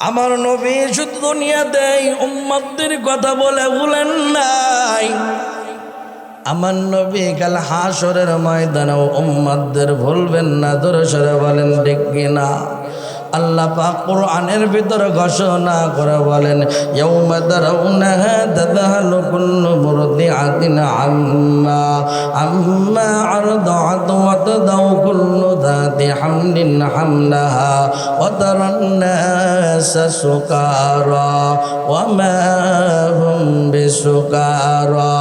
আমার নবী শুধু দুনিয়া দেয় উম্মাদের কথা বলে ভুলেন নাই। আমার নবী কাল হাসরের ময়দানে উম্মাদের ভুলবেন না দূরে সরে বলেন ডেকে না আল্লাহ পাক কোরআনের ভিতর ঘোষণা করে বলেন ইয়াউমা তারাউনাহা তাদহালু কুল্লু মুরদিআতিন আম্মা আম্মা আরদাআত ওয়া তাদাউ কুল্লু যাতি হামলিন হামলাহা ওয়া তারান নাসা সুকারা ওয়া মা হুম বিসুকারা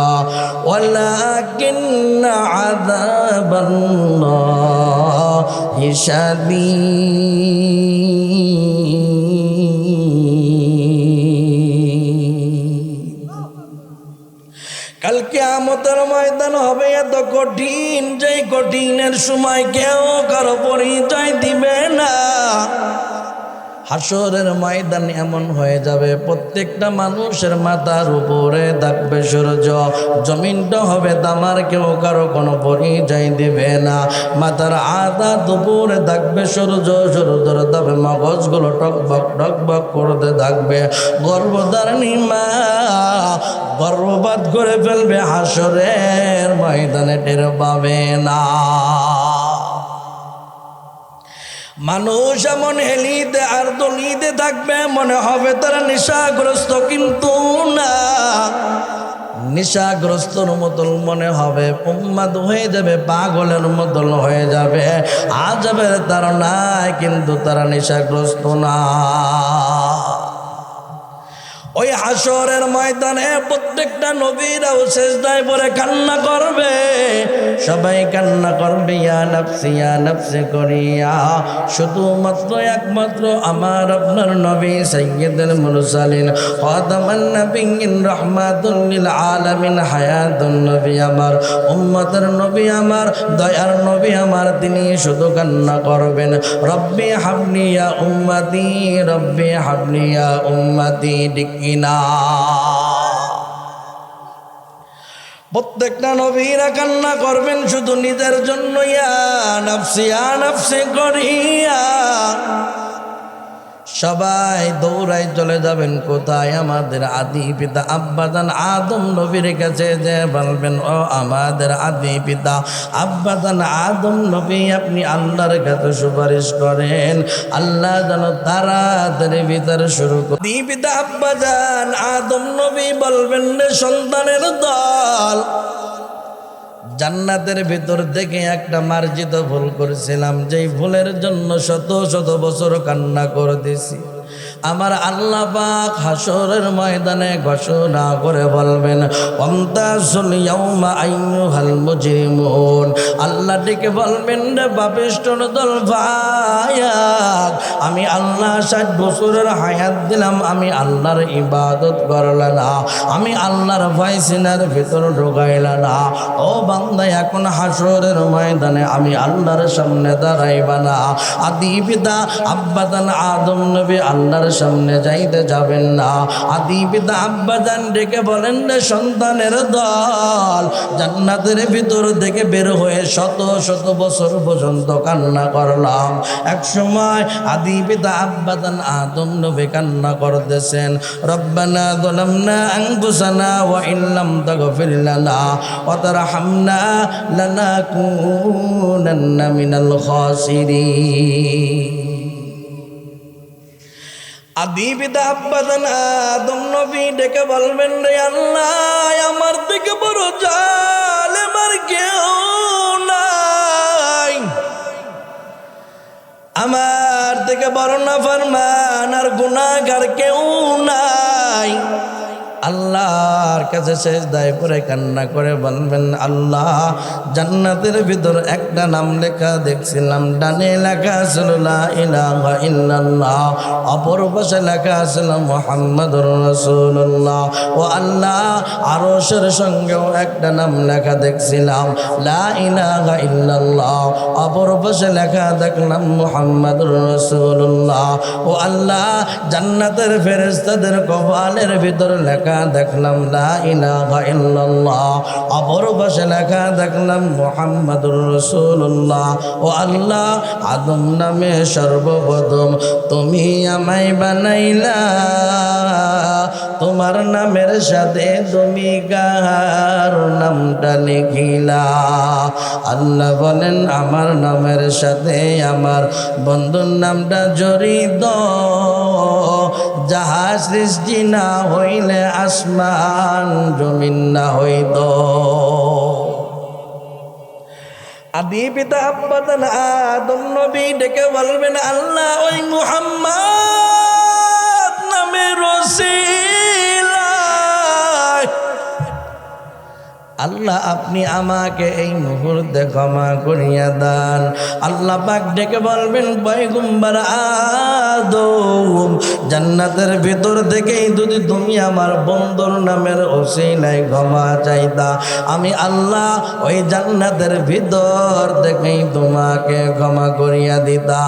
ولكن عذاب الله হিসাবি। কালকে আমতের ময়দান হবে এত কঠিন যে কঠিনের সময় কেউ কারও পরিচয় দিবে না। হাসরের ময়দান এমন হয়ে যাবে, প্রত্যেকটা মানুষের মাথার উপরে থাকবে সূর্য। জমিনটা হবে তামার কেউ কারও কোনো পরিচয় দিবে না। মাথার আধা দুপুরে থাকবে সূর্য, সূর্যর তবে মগজগুলো টকবক টকবক করতে থাকবে। গর্ভধারণী মা গর্ভপাত করে ফেলবে, হাসরের ময়দানে টের পাবে না। মানুষ এমন হেলিতে আর দলিতে থাকবে, মনে হবে তারা নেশাগ্রস্ত, কিন্তু না। নেশাগ্রস্তর মতন মনে হবে, উম্মাদ হয়ে যাবে, পাগলের মতন হয়ে যাবে। আজবের তারা নাই, কিন্তু তারা নেশাগ্রস্ত না। ওই হাসরের ময়দানে প্রত্যেকটা নবীরাও শেষদায় পরে কান্না করবে। সবাই কান্না করবে, ইয়া করিয়া। শুধুমাত্র একমাত্র আমার, আপনার নবী সৈয়দুল মুরসালিন। খাতামান নবিয়িন রাহমাতুল লিল নবী আমার, উম্মতের নবী আমার, দয়ার নবী আমার, তিনি শুধু কান্না করবেন। রব্বি হাবলি ইয়া উম্মতি, রব্বি হাবলি ইয়া উম্মতি। ডিকিনা প্রত্যেকটা নবীরা কান্না করবেন শুধু নিজের জন্য ইয়া নাফসি ইয়া করিয়া সবাই দৌড়াই চলে যাবেন। কোথায় আমাদের আদি পিতা? আব্বাজান আদম নবীর কাছে যে বলবেন, ও আমাদের আদি পিতা, আব্বাজান আদম নবী, আপনি আল্লাহর কাছে সুপারিশ করেন। আল্লাহ যেন তাড়াতাড়ি ভিতরে শুরু করে আদি পিতা আব্বাজান আদম নবী বলবেন সন্তানের দল জান্নাতের ভিতর থেকে একটা মার্জিত ভুল করেছিলাম, যেই ভুলের জন্য শত শত বছর কান্না করে দিছি আমার আল্লাহ পাক হাসরের ময়দানে ঘোষণা করে বলবেন, অন্তাসুল ইয়াউমা আইয়ুহাল মুজরিমুন। আল্লাহ ডেকে বলবেন, রে বাপিষ্টর দল ভায়াক আমি আল্লাহ ষাট বছরের হায়াত দিলাম, আমি আল্লাহর ইবাদত করলা না, আমি আল্লাহর ভয়সিনার ভিতর ঢোকাইলা না। ও বান্দা, এখন হাসরের ময়দানে আমি আল্লাহর সামনে দাঁড়াইবা না। আদি পিতা আব্বাদান আদম নবী আল্লাহর সামনে যাইতে যাবেন না। আদি পিতা আব্বাদান ডেকে বলেন, রে সন্তানের দল, জান্নাতের ভিতর থেকে বের হয়ে শত শত বছর পর্যন্ত কান্না করলাম। এক সময় আদি পিতা আব্বাদান আদম নবী কান্না করতেছেন, রব্বানা যালামনা আনফুসানা ওয়া ইল্লাম তাগফির লানা ওয়া তারহামনা লানাকুনান্না মিনাল খাসিরিন। আদি পিতা ডেকে বলবেন রে আল্লাহ, আমার থেকে বড় জাল আমার কেউ নাই। আমার থেকে বড় না ফরমান, আর গুণাগার কেউ নাই। আল্লাহর কাছে শেষ দায় করে কান্না করে বলবেন, আল্লাহ, জান্নাতের ভিতর একটা নাম লেখা দেখছিলাম। ডানে লেখা ছিল ইল্লাল্লাহ। অপর পাশে লেখা ছিল মুহাম্মাদুর রাসূলুল্লাহ। ও আল্লাহ, আরশের সঙ্গেও একটা নাম লেখা দেখছিলাম, লা ইলাহা ইল্লাল্লাহ। অপর পাশে লেখা দেখলাম, মুহাম্মাদুর রাসূলুল্লাহ। ও আল্লাহ, জান্নাতের ফেরেস্তাদের কপালের ভিতর লেখা লেখা দেখলাম ইল্লাল্লাহ। অপর পাশে লেখা দেখলাম, মুহাম্মাদুর রাসূলুল্লাহ। ও আল্লাহ, আদম নামে সর্বপ্রথম, তুমি আমায় বানাইলা। তোমার নামের সাথে তুমি গার নামটা লিখিলা। আল্লাহ বলেন, আমার নামের সাথে আমার বন্ধুর নামটা জড়িত। যাহা সৃষ্টি না হইলে আসমান জমিন না হইত। আদি পিতা আব্বাদান আদম নবী ডেকে বলবেন, আল্লাহ ওই মুহাম্মদ নামে রসিলায় আল্লাহ আপনি আমাকে এই মুহূর্তে ক্ষমা করিয়া দান। আল্লাহ পাক ডেকে বলবেন, পয়গুম্বার আদম, জান্নাতের ভিতর থেকেই যদি তুমি আমার বন্ধুর নামের ওসিলাই ক্ষমা চাইতা, আমি আল্লাহ ওই জান্নাতের ভিতর থেকেই তোমাকে ক্ষমা করিয়া দিতা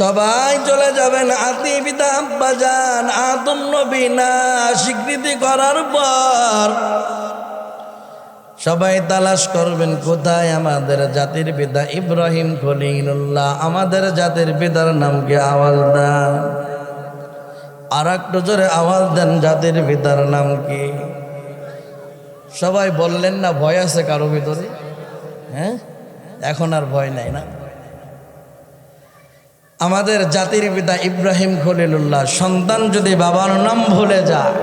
সবাই চলে যাবেন আতি পিতা আব্বা যান আদম নবী না, স্বীকৃতি করার পর। সবাই তালাশ করবেন, কোথায় আমাদের জাতির পিতা ইব্রাহিম খলিলুল্লাহ? আমাদের জাতির পিতার নামকে আওয়াজ দেন? আর একটু জোরে আওয়াজ দেন, জাতির পিতার নাম কি? সবাই বললেন না, ভয় আছে কারও ভিতরে? হ্যাঁ? এখন আর ভয় নাই না? আমাদের জাতির পিতা ইব্রাহিম খলিলুল্লাহ, সন্তান যদি বাবার নাম ভুলে যায়,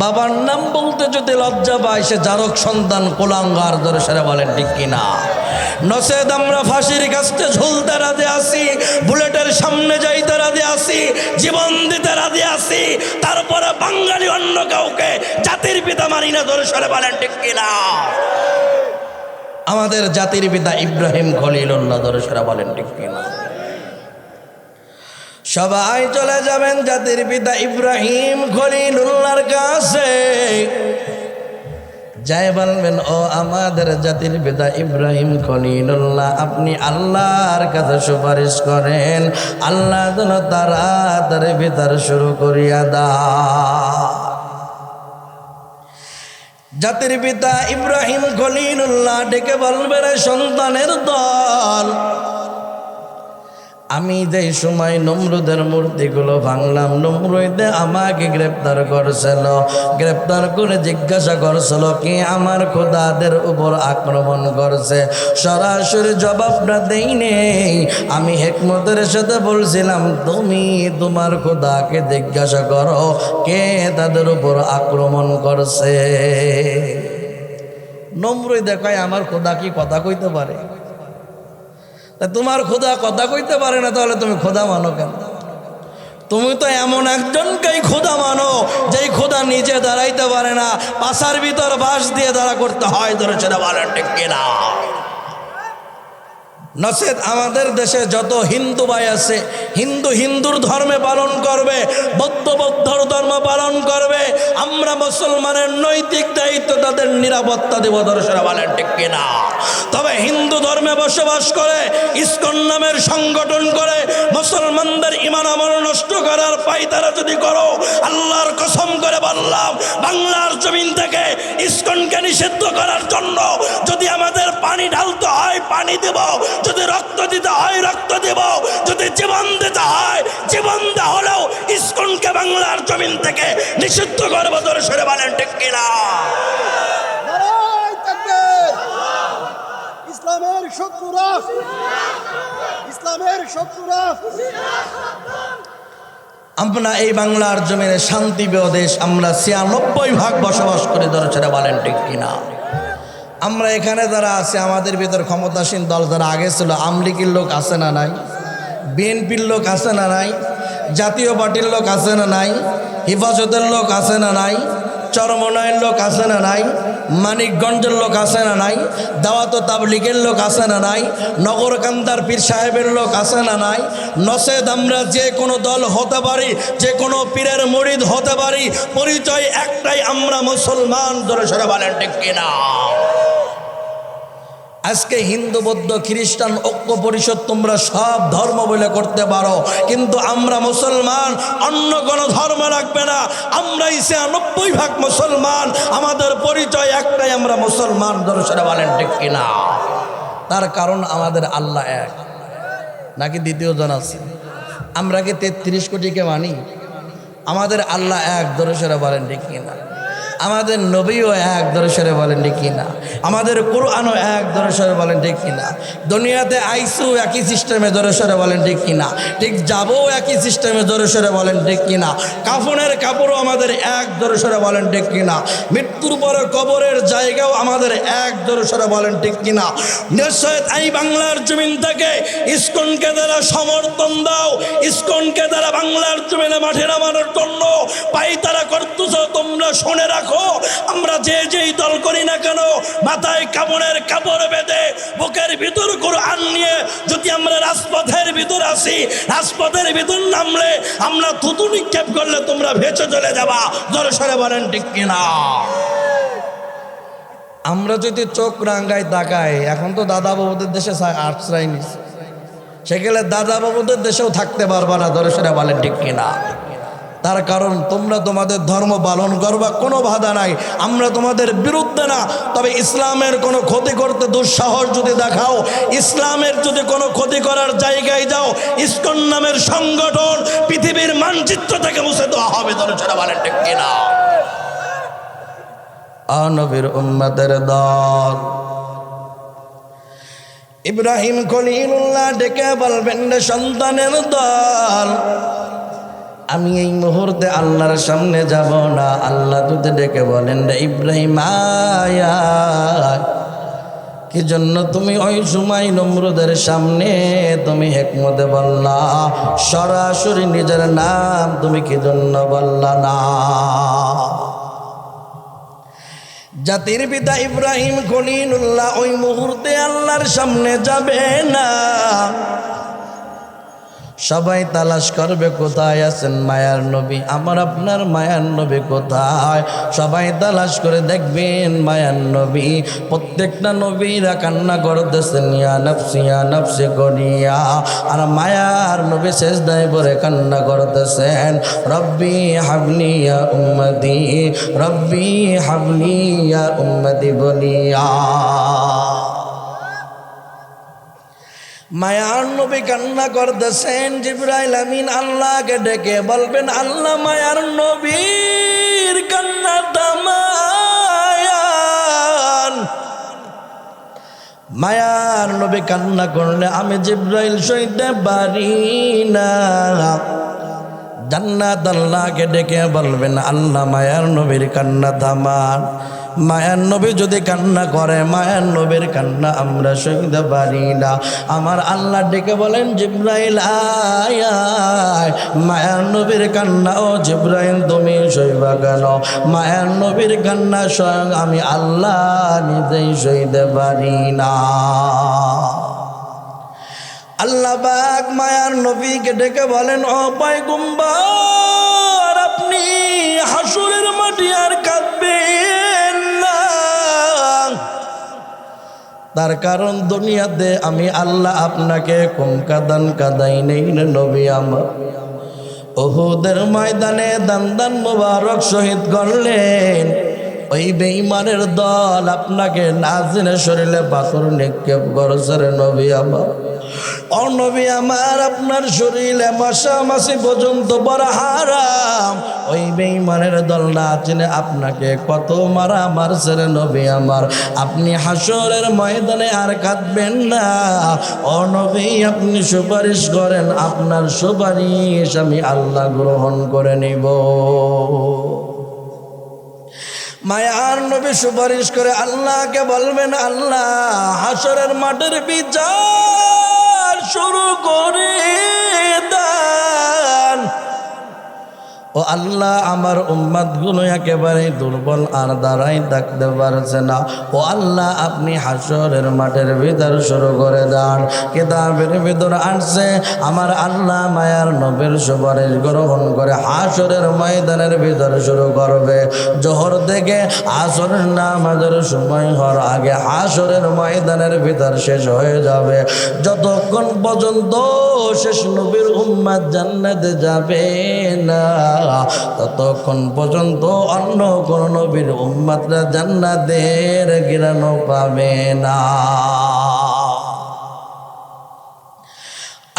বাবার নাম বলতে যদি লজ্জা পায়, সে জারক সন্তান কোলাঙ্গার ধরে বলেন ঠিক কিনা? নসেদ, আমরা ফাঁসির কাছে ঝুলতে রাজে আসি বুলেটের সামনে যাইতে রাজে আসি জীবন দিতে রাজে আসি তারপরে বাঙালি অন্য কাউকে জাতির পিতা মানি না, ধরে বলেন ঠিক কিনা? আমাদের জাতির পিতা ইব্রাহিম খলিলুল্লাহ, ধরে সেরা বলেন, ঠিক কিনা? সবাই চলে যাবেন জাতির পিতা ইব্রাহিম খলিলুল্লাহর কাছে। যাই বলবেন, ও আমাদের জাতির পিতা ইব্রাহিম খলিলুল্লাহ, আপনি আল্লাহর কাছে সুপারিশ করেন। আল্লাহ যেন তাড়াতাড়ি ভিতর শুরু করিয়া দা জাতির পিতা ইব্রাহিম খলিলুল্লাহ ডেকে বলবেন সন্তানের দল আমি যে সময় নমরুদের মূর্তিগুলো ভাঙলাম, নমরুদে আমাকে গ্রেপ্তার করছিল। গ্রেপ্তার করে জিজ্ঞাসা করছিল, কি আমার খোদাদের উপর আক্রমণ করছে? সরাসরি জবাবটা দেই নেই আমি হেকমতের সাথে বলছিলাম, তুমি তোমার খোদাকে জিজ্ঞাসা করো, কে তাদের উপর আক্রমণ করছে? নম্রই দেখায় আমার খোদা কি কথা কইতে পারে? তোমার খোদা কথা কইতে পারে না, তাহলে তুমি খোদা মানো কেন? তুমি তো এমন একজনকেই খোদা মানো, যেই খোদা নিচে দাঁড়াইতে পারে না, পাশার ভিতর বাস দিয়ে দাঁড়া করতে হয় ধরে সেটা বলেন ঠিক নচেত আমাদের দেশে যত হিন্দু ভাই আছে, হিন্দু হিন্দুর ধর্মে পালন করবে, বৌদ্ধ বৌদ্ধর ধর্ম পালন করবে, আমরা মুসলমানের নৈতিক দায়িত্ব তাদের নিরাপত্তা দেব দর্শনা বলেন ঠিক কিনা? তবে হিন্দু ধর্মে বসবাস করে, ইস্কন নামের সংগঠন করে, মুসলমানদের ইমান আমল নষ্ট করার পাই তারা যদি করো, আল্লাহর কসম করে বললাম, বাংলার জমিন থেকে ইস্কনকে নিষিদ্ধ করার জন্য যদি আমাদের পানি ঢালতে হয়, পানি দেব। যদি রক্ত দিতে হয় রক্ত দেব। যদি জীবন দিতে হয় জীবন হলেও ইস্কনকে বাংলার জমিন থেকে নিষিদ্ধ করব ধরে সরে বলেন ঠিক কিনা ইসলামের শত্রুরা ইসলামের শত্রুরা আমরা এই বাংলার জমিনে শান্তি দেশ আমরা ছিয়ানব্বই ভাগ বসবাস করে ধরে সেটা বলেন ঠিক কিনা আমরা এখানে যারা আছে, আমাদের ভিতর ক্ষমতাসীন দল যারা আগে ছিল, আমলিকির লোক আছে না নাই? বিএনপির লোক আছে না নাই? জাতীয় পার্টির লোক আছে না নাই? হেফাজতের লোক আছে না নাই? চরমনায়ের লোক আছে না নাই? মানিকগঞ্জের লোক আছে না নাই? দাওয়াত তাবলিগের লোক আছে না নাই? নগরকান্দার পীর সাহেবের লোক আছে না নাই? নসেদ আমরা যে কোনো দল হতে পারি, যে কোনো পীরের মরিদ হতে পারি, পরিচয় একটাই আমরা মুসলমান ধরে সরে বলেন ঠিক কিনা? আজকে হিন্দু, বৌদ্ধ, খ্রিস্টান, ঐক্য পরিষদ তোমরা সব ধর্ম বলে করতে পারো। কিন্তু আমরা মুসলমান, অন্য কোনো ধর্ম রাখবে না। আমরা ইসে নব্বই ভাগ মুসলমান। আমাদের পরিচয় একটাই, আমরা মুসলমান। দর্শনে বলেন ঠিক কিনা? তার কারণ আমাদের আল্লাহ এক। নাকি দ্বিতীয় জন আছে? আমরা কি তেত্রিশ কোটিকে মানি? আমাদের আল্লাহ এক দর্শনে বলেন ঠিক কিনা? আমাদের নবীও এক দর্শনে বলেন, ঠিক না আমাদের কোরআনও এক দর্শনে বলেন, ঠিক না দুনিয়াতে আইসু একই সিস্টেমে দর্শনে বলেন, ঠিক না ঠিক যাব একই সিস্টেমে দর্শনে বলেন, ঠিক কিনা? কাফনের কাপড়ও আমাদের এক দর্শনে বলেন, ঠিক কিনা? মৃত্যুর পরে কবরের জায়গাও আমাদের এক দর্শনে বলেন, ঠিক না নিশ্চয় এই বাংলার জমিন থেকে ইস্কনকে দ্বারা সমর্থন দাও। ইস্কনকে দ্বারা বাংলার জমিনে মাঠে নামানোর জন্য পাই তারা করতেছ, তোমরা শুনে রাখো। আমরা যে যেই দল করি না কেন, মাথায় কাপড়ের কাপড় বেঁধে বুকের ভিতর কোরআন নিয়ে যদি আমরা রাজপথের ভিতর আসি, রাজপথের ভিতর নামলে আমরা থুতু নিক্ষেপ করলে তোমরা ভেসে চলে যাবা। জোরে বলেন ঠিক কিনা? আমরা যদি চোখ রাঙ্গাই তাকাই, এখন তো দাদা বাবুদের দেশে আশ্রয় নিচ্ছে সেখানে দাদা বাবুদের দেশেও থাকতে পারবা না ধরে বলেন ঠিক কিনা? তার কারণ তোমরা তোমাদের ধর্ম পালন করবা, কোনো বাধা নাই। আমরা তোমাদের বিরুদ্ধে না, তবে ইসলামের কোনো ক্ষতি করতে দুঃসাহস যদি দেখাও, ইসলামের যদি কোনো ক্ষতি করার জায়গায় যাও, ইস্কন নামের সংগঠন পৃথিবীর মানচিত্র থেকে মুছে দেওয়া হবে বলেন কিনা। আনবীর উম্মতের দল। ইব্রাহিম খলিলুল্লাহ ডেকে বলবেন সন্তানের দল আমি এই মুহূর্তে আল্লাহর সামনে যাব না। আল্লাহ তুতে ডেকে বলেন, রে ইব্রাহিম, আয়া কি জন্য তুমি ওই সময় নমরুদের সামনে তুমি হেকমতে বললা? সরাসরি নিজের নাম তুমি কি জন্য বললা না? জাতির পিতা ইব্রাহিম খলিলুল্লাহ ওই মুহূর্তে আল্লাহর সামনে যাবে না। সবাই তালাশ করবে, কোথায় আছেন মায়ার নবী? আমার আপনার মায়ার নবী কোথায়? সবাই তালাশ করে দেখবেন মায়ার নবী। প্রত্যেকটা নবীরা কান্না করতেছেন, ইয়া নফসি ইয়া নফসি করিয়া। আর মায়ার নবী শেষ দায় পরে কান্না করতেছেন, রব্বি হাবলি উম্মদি রব্বি হাবলি, ইয়া উম্মতি বলিয়া। মায়ার নবী কান্না করতেছেন জিব্রাইল আমিন আল্লাহকে ডেকে বলবেন, আল্লাহ মায়ার নবীর কান্না দামায়ান। মায়ার নবী কান্না করলে আমি জিব্রাইল সইতে পারি না। জান্নাত আল্লাহকে ডেকে বলবেন, আল্লাহ মায়ার নবীর কান্না থামান মায়ার নবী যদি কান্না করে, মায়ার নবীর কান্না আমরা সইতে পারি না। আমার আল্লাহ ডেকে বলেন, জিব্রাইল, আয়। মায়ার নবীর কান্না, ও জিব্রাইল, তুমি সইবা কেন? মায়ার নবীর কান্না স্বয়ং আমি আল্লাহ নিজেই সইতে পারি না। আল্লাহ বাক মায়ার নবীকে ডেকে বলেন, ও পায়গুম্বার তার কারণ দুনিয়াতে আমি আল্লাহ আপনাকে কম কাদান কাদাই নেই নবী আমার। ওহুদের ময়দানে দান মোবারক শহীদ করলেন। ওই বেইমানের দল আপনাকে নাজিনে শরীরে পাথর নিক্ষেপ করছে নবী আমার। ও নবী, আমার আপনার শরীরে মাসামাসি পর্যন্ত বড় হারাম। ওই বেইমানের দল না চিনে আপনাকে কত মারা মারছে নবী আমার। আপনি হাসরের ময়দানে আর কাঁদবেন না। ও নবী, আপনি সুপারিশ করেন, আপনার সুপারিশ আমি আল্লাহ গ্রহণ করে নিব। মায়ার নবী সুপারিশ করে আল্লাহকে বলবেন আল্লাহ হাসরের মাঠের বিচার শুরু করে দেন ও আল্লাহ আমার উম্মাদগুলো একেবারে দুর্বল আর দাঁড়াই থাকতে পারছে না। ও আল্লাহ, আপনি হাসরের মাঠের ভিতর শুরু করে দেন। কিতাবের ভিতর আসছে, আমার আল্লাহ মায়ার নবের সুপারিশ গ্রহণ করে হাসরের ময়দানের ভিতর শুরু করবে। জোহর থেকে আসরের নামাজের সময় হওয়ার আগে হাসরের ময়দানের ভিতর শেষ হয়ে যাবে। যতক্ষণ পর্যন্ত শেষ নবীর উম্মাদ জান্নাতে যাবে না। ততক্ষণ পর্যন্ত অন্য কোন নবীর উম্মাতরা জান্নাতের গিরানো পাবে না।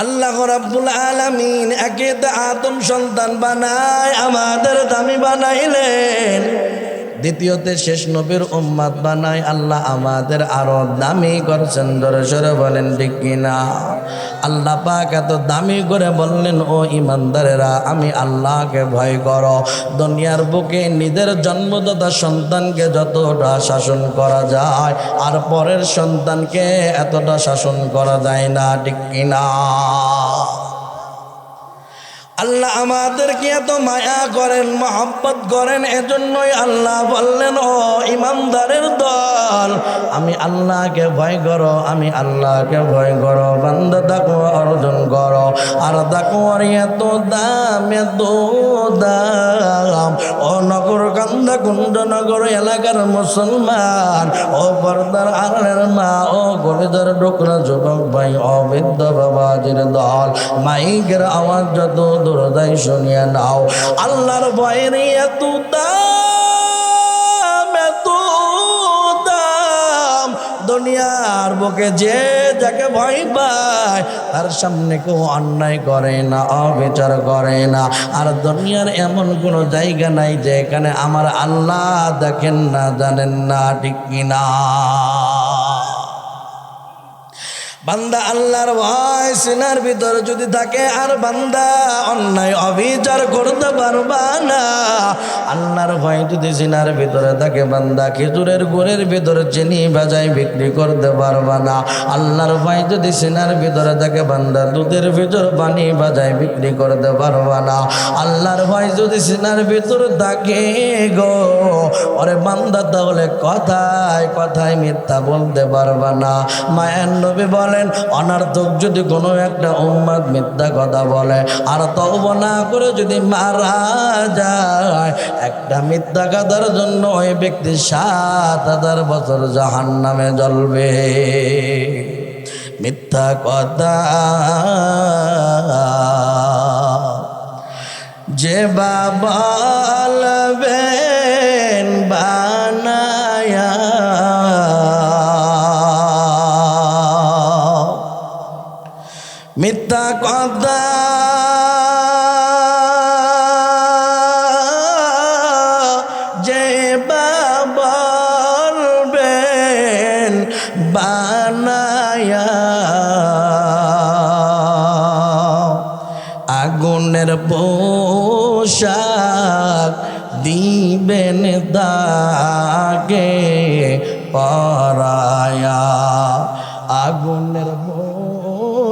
আল্লাহ রাব্বুল আলামিন একে আদম সন্তান বানায়, আমাদের দামি বানাইলেন। দ্বিতীয়তে শেষ নবীর উম্মাদ বানায় আল্লাহ আমাদের আরও দামি করছেন ধরে সরে বলেন, ঠিক কিনা? আল্লাহ পাক এত দামি করে বললেন, ও ইমানদারেরা, আমি আল্লাহকে ভয় করো। দুনিয়ার বুকে নিজের জন্মদাতা সন্তানকে যতটা শাসন করা যায়, আর পরের সন্তানকে এতটা শাসন করা যায় না, ঠিক কিনা? আল্লাহ আমাদেরকে এত মায়া করেন, মহাব্বত করেন, এজন্যই আল্লাহ বললেন, ও ইমানদারের দল, আমি আল্লাহকে ভয় করো, আমি আল্লাহকে ভয় করো, বান্দা থাকো অর্জন করো আর তাকুয়ার এত দাম এত দাম। ও নগর কান্দা কুণ্ড নগর এলাকার মুসলমান, ও পর্দার আলের মা, ও গরিদার ডোকরা যুবক ভাই অবৃদ্ধ বাবাজির দল। মাইকের আওয়াজ যত দূরদাই শুনিয়া নাও। আল্লাহর ভয়ের এত দাম দুনিয়ার বুকে যে যাকে ভয় পায়, তার সামনে কেউ অন্যায় করে না, অবিচার করে না। আর দুনিয়ার এমন কোনো জায়গা নাই যেখানে আমার আল্লাহ দেখেন না, জানেন না, ঠিক কিনা। বান্দা আল্লাহর ভয়, সিনার ভিতর যদি থাকে, আর বান্দা অন্যায় অবিচার করতে পারবা না। আল্লাহর ভয় যদি সিনার ভিতরে থাকে, বান্দা খেজুরের গুড়ের ভিতরে চিনি বাজাই বিক্রি করতে পারবা না। আল্লাহর ভয় যদি সিনার ভিতরে থাকে, বান্দা দুধের ভিতর পানি বাজাই বিক্রি করতে পারবা না। আল্লাহর ভয় যদি সিনার ভিতর থাকে গো, ওরে বান্দা তাহলে কথায় কথায় মিথ্যা বলতে পারবা না। মায়ের নবী বলেন, অনার্থক যদি কোনো একটা উম্মাদ মিথ্যা কথা বলে, আর তওবা না করে যদি মারা যায়, একটা মিথ্যা কথার জন্য ওই ব্যক্তি সাত হাজার বছর জাহান নামে জ্বলবে। মিথ্যা কথা যে বাবালবেন বানায়া মিথ্যা যে বাবলবেন বানায়া। আগুনের পোশাক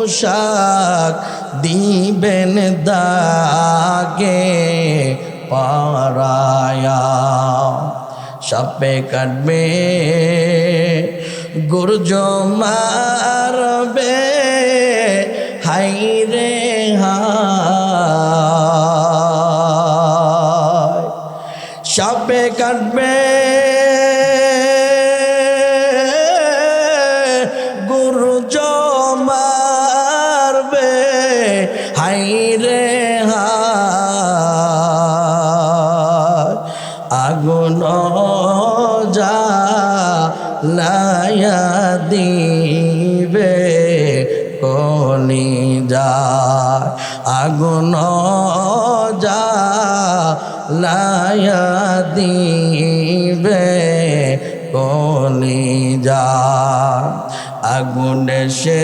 পোশাক দিবেন দাগে পারায়া সাপে কাটবে গুরজ মারবে হাই আগুন সে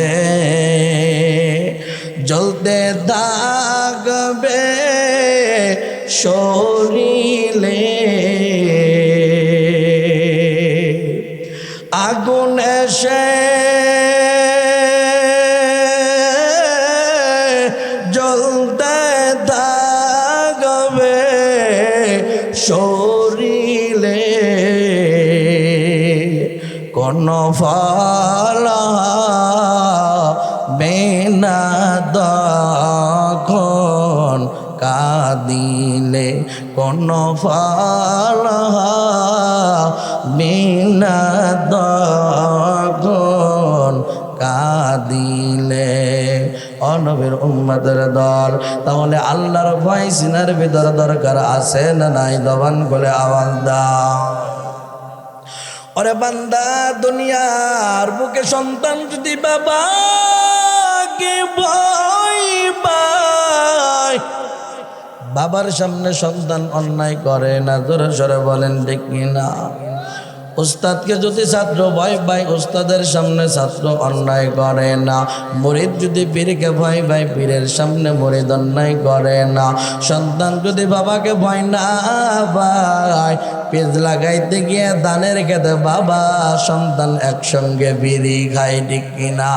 জলতে দাগবে শরীলে আগুন সে জ্বলতে দাগবে শরীরে। কোন ফা কোন বিনা কাদিলে। অনবীর উম্মাদের দল, তাহলে আল্লাহর ভয় সিনার ভিতর দরকার আছে না নাই? দবান বলে আওয়াজ দাও। ওরে বান্দা, দুনিয়ার বুকে সন্তান যদি বাবা কে ভয় পায় বাবার সামনে সন্তান অন্যায় করে না। জোরে সরে বলেন, ঠিক না উস্তাদকে যদি ছাত্র ভয় পায়, উস্তাদের সামনে ছাত্র অন্যায় করে না। মরিদ যদি পীরকে ভয় পায়, পীরের সামনে মরিদ অন্যায় করে না। সন্তান যদি বাবাকে ভয় না পায় পেজ লাগাইতে গিয়ে দানের খেতে বাবা সন্তান একসঙ্গে বিড়ি খায়, ঠিক কিনা?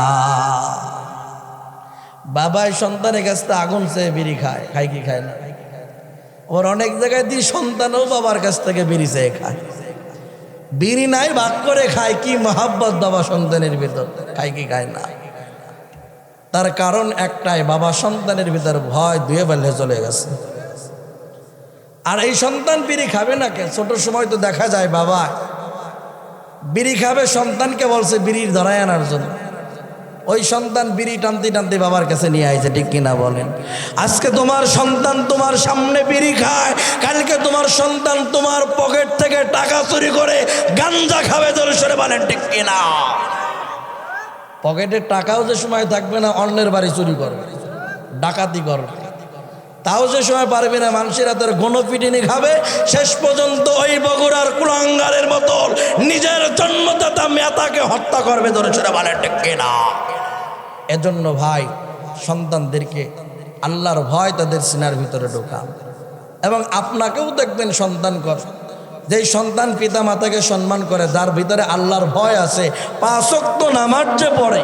বাবাই সন্তানের কাছ থেকে আগুন সে বিড়ি খায় খায় কি খায় না? ওর অনেক জায়গায় দিয়ে সন্তানও বাবার কাছ থেকে বিড়ি চেয়ে খায়। বিড়ি নাই, ভাগ করে খায়, কি মহাব্বত বাবা সন্তানের ভিতর, খায় কি খায় না। তার কারণ একটাই, বাবা সন্তানের ভিতর ভয় দুয়ে বেলে চলে গেছে। আর এই সন্তান বিড়ি খাবে না কে? ছোট সময় তো দেখা যায় বাবা। বিড়ি খাবে, সন্তানকে বলছে বিড়ির ধরায় আনার জন্য। ওই সন্তান বিড়ি টানতে টানতে বাবার কাছে নিয়ে আইছে, ঠিক কিনা বলেন? আজকে তোমার সন্তান তোমার সামনে বিড়ি খায়, কালকে তোমার সন্তান তোমার পকেট থেকে টাকা চুরি করে গাঞ্জা খাবে ধরে সরে বলেন, ঠিক কিনা? পকেটের টাকাও যে সময় থাকবে না, অন্যের বাড়ি চুরি করবে, ডাকাতি করবে। তাও যে সময় পারবে না, মানুষের হাতের গণপিটিনি খাবে, শেষ পর্যন্ত ওই বগুড়ার কুলাঙ্গারের মতো নিজের জন্মদাতা মেতাকে হত্যা করবে ধরে সেটা বলে টেকে না এজন্য ভাই সন্তানদেরকে আল্লাহর ভয় তাদের সিনার ভিতরে ঢোকা। এবং আপনাকেও দেখবেন সন্তান কর। যেই সন্তান পিতা মাতাকে সম্মান করে, যার ভিতরে আল্লাহর ভয় আছে, পাঁচক্ত নামাজ যে পড়ে,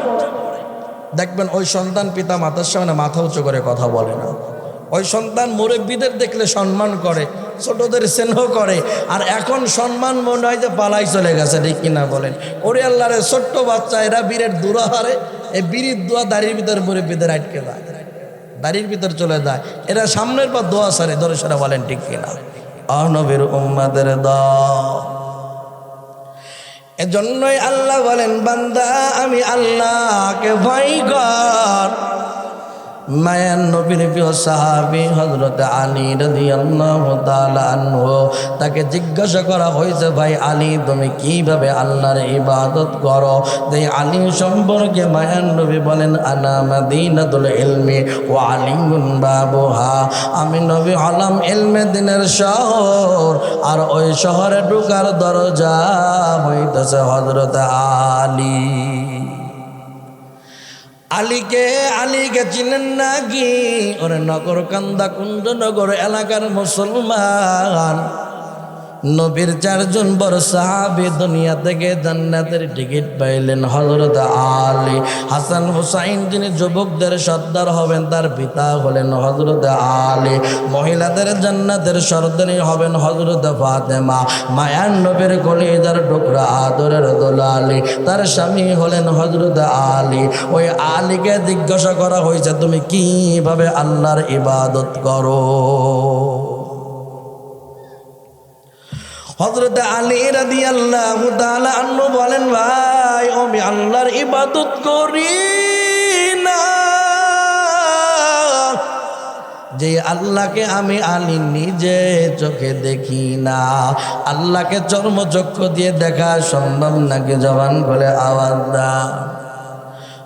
দেখবেন ওই সন্তান পিতা মাতার সামনে মাথা উঁচু করে কথা বলে না। ওই সন্তান মুরব্বীদের দেখলে সম্মান করে, ছোটদের স্নেহ করে, আর এখন সম্মান মনে হয় যে পালাই চলে গেছে, ঠিক কিনা বলেন? ওরে আল্লাহরে, ছোট্ট বাচ্চা, এরা বীরের দুরাহারে এই বিড়ির দোয়া দাড়ির ভিতর বেঁধে আটকে যায় দাড়ির ভিতর চলে যায়। এরা সামনের পর দোয়া সারে, ধরে সারা বলেন, ঠিক কিনা? অনবের উম্মাদের দল। এজন্যই আল্লাহ বলেন, বান্দা, আমি আল্লাহকে ভয় কর। মায়ান নবীর প্রিয় সাহাবি হজরত আলী তাআলা আনহু, তাকে জিজ্ঞাসা করা হয়েছে, ভাই আলী, তুমি কীভাবে আল্লাহর ইবাদত করো? যে আলী সম্পর্কে মায়ান নবী বলেন আনা মাদিনাতুল ও আলিমুন বাবুহা। আমি নবী হলাম ইলমে দিনের শহর, আর ওই শহরে ঢুকার দরজা হইতেছে হজরত আলী। আলীকে আলীকে চিনেন নাকি? ওরে নগর কান্দা কুঞ্জনগর এলাকার মুসলমান। নবীর চারজন বড় সাহাবি দুনিয়া থেকে জান্নাতের টিকিট পাইলেন হজরত আলী। হাসান হুসাইন যিনি যুবকদের সর্দার হবেন, তার পিতা হলেন হজরত আলী। মহিলাদের জান্নাতের সর্দারি হবেন হজরত ফাতেমা। মায়ান নবীর কলিদার টুকরা আদরের দোলালি। তার স্বামী হলেন হজরত আলী। ওই আলীকে জিজ্ঞাসা করা হয়েছে, তুমি কীভাবে আল্লাহর ইবাদত করো? হজরত আলী রাদি আল্লাহ আন্নু বলেন, ভাই, আমি আল্লাহর ইবাদত করি না। যে আল্লাহকে আমি আলী নিজে চোখে দেখি না। আল্লাহকে চর্মচক্ষু দিয়ে দেখা সম্ভব নাকি? জবান করে আওয়াজ দা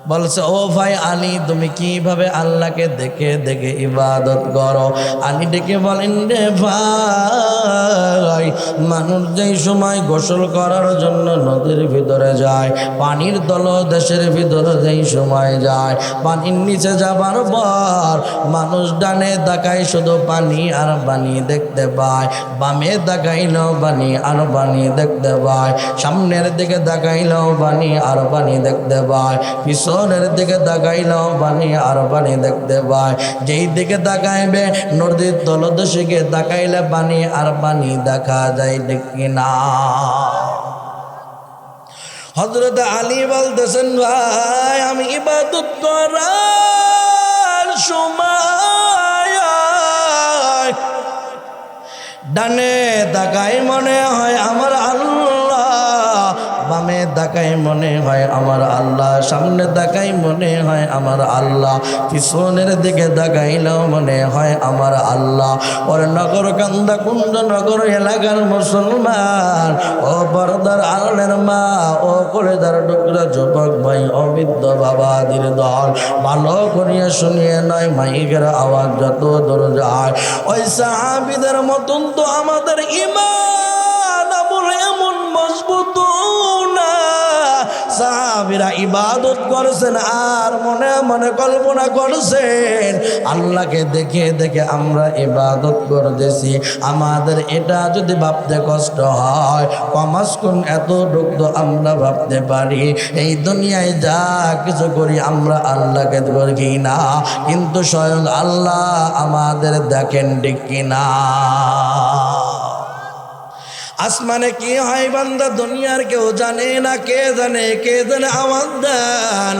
বলছে, ও ভাই আলী, তুমি কীভাবে আল্লাহকে দেখে দেখে ইবাদত করো? আলী ডেকে বলেন, রে ভাই, মানুষ যেই সময় গোসল করার জন্য নদীর ভিতরে যায়, পানির দল দেশের ভিতরে যেই সময় যায়, পানির নিচে যাবার পর মানুষ ডানে তাকায় শুধু পানি আর পানি দেখতে পায়, বামে তাকাইলেও পানি আর পানি দেখতে পায়, সামনের দিকে তাকাইলেও পানি আর পানি দেখতে পায় পিছনের দিকে তাকাইলেও পানি আর পানি দেখতে পায়। যেই দিকে তাকাইবে নদীর তলদেশে তাকাইলে পানি আর পানি দেখা যায় দেখি না হজরত আলী বলতেছেন, ভাই, আমি ইবাদত করার সময় ডানে তাকাই মনে হয়, আমার আল্লাহ বামে তাকাই মনে হয় আমার আল্লাহ, সামনে তাকাই মনে হয় আমার আল্লাহ, পিছনের দিকে তাকাইলেও মনে হয় আমার আল্লাহ। ওর নগর কান্দা কুণ্ড নগর এলাকার মুসলমান, ও বরদার আলের মা, ও কলেদার টুকরা যুবক ভাই অবিদ্য বাবাদির দল। ভালো করিয়া শুনিয়ে নয়, মাইকের আওয়াজ যত দূর যায়। ওই সাহাবিদের মতন তো আমাদের ইমান সাহাবিরা ইবাদত করছেন আর মনে মনে কল্পনা করছেন, আল্লাহকে দেখে দেখে আমরা ইবাদত করতেছি। আমাদের এটা যদি ভাবতে কষ্ট হয় কমাস কোন এত তো আমরা ভাবতে পারি। এই দুনিয়ায় যা কিছু করি আমরা আল্লাহকে করি না? কিন্তু স্বয়ং আল্লাহ আমাদের দেখেন ঠিক কিনা আসমানে কি হয় বান্দা? দুনিয়ার কেউ জানে না, কে জানে কে জানে আওয়াজ দেন।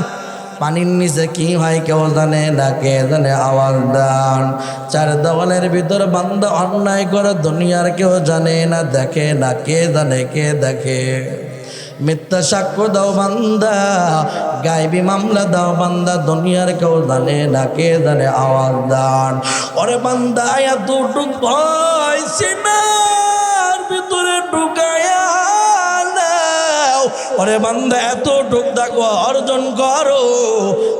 পানির নিচে কি হয় কেউ জানে না, কে জানে আওয়াজ দেন। চার দেওয়ালের ভিতর বান্দা অন্যায় করে, দুনিয়ার কেউ জানে না, দেখে না, কে জানে, কে দেখে। মিথ্যা সাক্ষ্য দাও বান্দা, গাইবি মামলা দাও বান্দা, দুনিয়ার কেউ জানে না, কে জানে আওয়াজ দান। ওরে বান্দা, এতটুক ভয় সিনার ভিতরে ওরে বান্দা এত টুকটাকু অর্জন করো।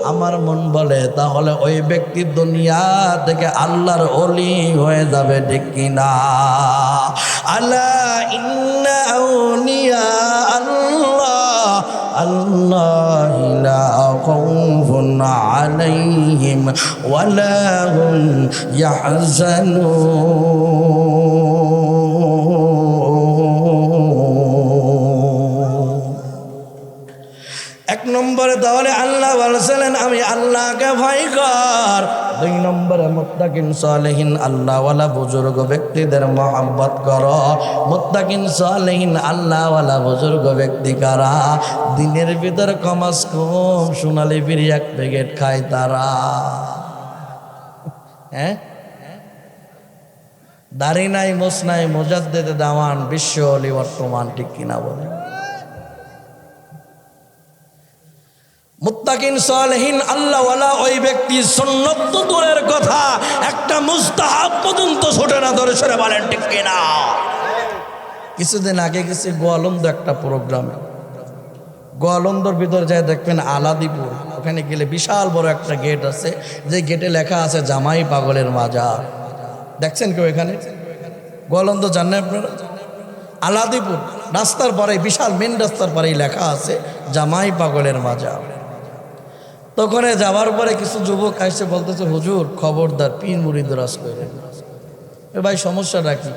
আমার মন বলে, তাহলে ওই ব্যক্তি দুনিয়া থেকে আল্লাহর অলি হয়ে যাবে, ঠিক কিনা আল্লাহ ইন্নিয়া আল্লাহ আল্লাহ লা আলাইহিম ওয়ালা হুম ইয়াহজানুন। নম্বরে তাহলে আল্লাহ বলছিলেন, আমি আল্লাহকে ভয় কর। দুই নম্বরে, মুত্তাকিন সালেহিন, আল্লাহওয়ালা বুজুর্গ ব্যক্তিদের মহাব্বত কর। মুত্তাকিন সালেহিন, আল্লাহওয়ালা বুজুর্গ ব্যক্তি কারা? দিনের ভিতর কমাস কম সোনালি বিড়ি এক প্যাকেট খায় তারা। হ্যাঁ? দাড়ি নাই মোস নাই, মোজাদ্দেদে, দাওয়ান, বিশ্ব অলি, বর্তমান ঠিক কিনা বলে। মুত্তাকিন সালেহিন আল্লাহওয়ালা ওই ব্যক্তি সন্ন্যত দূরের কথা, একটা মুস্তাহাব পর্যন্ত ছোটে না, ধরে সরে বলেন, ঠিক কিনা? কিছুদিন আগে গেছি গোয়ালন্দ একটা প্রোগ্রামে। গোয়ালন্দর ভিতর যায় দেখবেন আলাদিপুর, ওখানে গেলে বিশাল বড় একটা গেট আছে, যে গেটে লেখা আছে জামাই পাগলের মাজার। দেখছেন কেউ এখানে? গোয়ালন্দ জানেন আপনারা? আলাদিপুর, রাস্তার পরে বিশাল মেন রাস্তার পরেই লেখা আছে, জামাই পাগলের মাজার। তখন যাওয়ার পরে কিছু যুবক আসছে, বলতেছে, হুজুর, খবরদার, পীর মুড়ি করে এ ভাই, সমস্যাটা কি?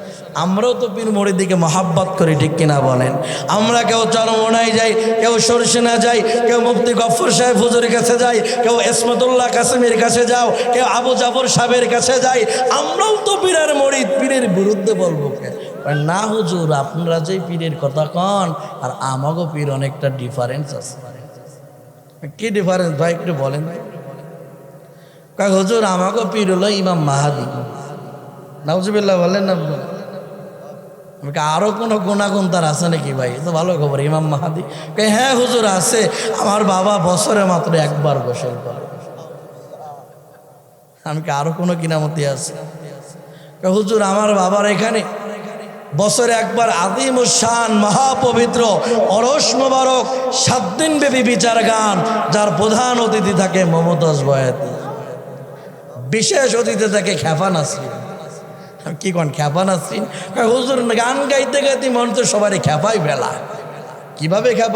আমরাও তো পীর মুড়ির দিকে মহাব্বত করি, ঠিক কিনা বলেন? আমরা কেউ চরমোনাই যাই, কেউ সরসেনা যাই, কেউ মুফতি গফর সাহেব হুজুরের কাছে যাই, কেউ এসমতুল্লাহ কাসেমের কাছে যাও, কেউ আবু জাফর সাহেবের কাছে যাই, আমরাও তো পীরের মরিদ পীরের বিরুদ্ধে বলব কে? না হুজুর, আপনারা যে পীরের কথা কন, আর আমাগো পীর অনেকটা ডিফারেন্স আছে। কি ডিফারেন্স ভাই একটু বলেন। কয় হুজুর আমাকে পীর হলো ইমাম মাহাদি। নাউজুবিল্লাহ বলেন না। আপনি? আমি কই, আরও কোনো গুণাগুণ তার আছে নাকি ভাই? তো ভালো খবর ইমাম মাহাদি। কই হ্যাঁ হুজুর আছে। আমার বাবা বছরে মাত্র একবার গোসল করে আমি কি আরও কোনো কিনামতি আছে? হুজুর আমার বাবার এখানে বছরে একবার আদিম শান মহাপবিত্র অরস মোবারক সাত দিন ব্যাপী বিচার গান, যার প্রধান অতিথি থাকে মমতাজ বয়াতি। বিশেষ অতিথি থাকে খ্যাপা নাসরিন। কি কন খ্যাপা নাসরিন? হুজুর, গান গাইতে গাইতে মন তো সবারই খ্যাপাই ফেলা কীভাবে খ্যাপা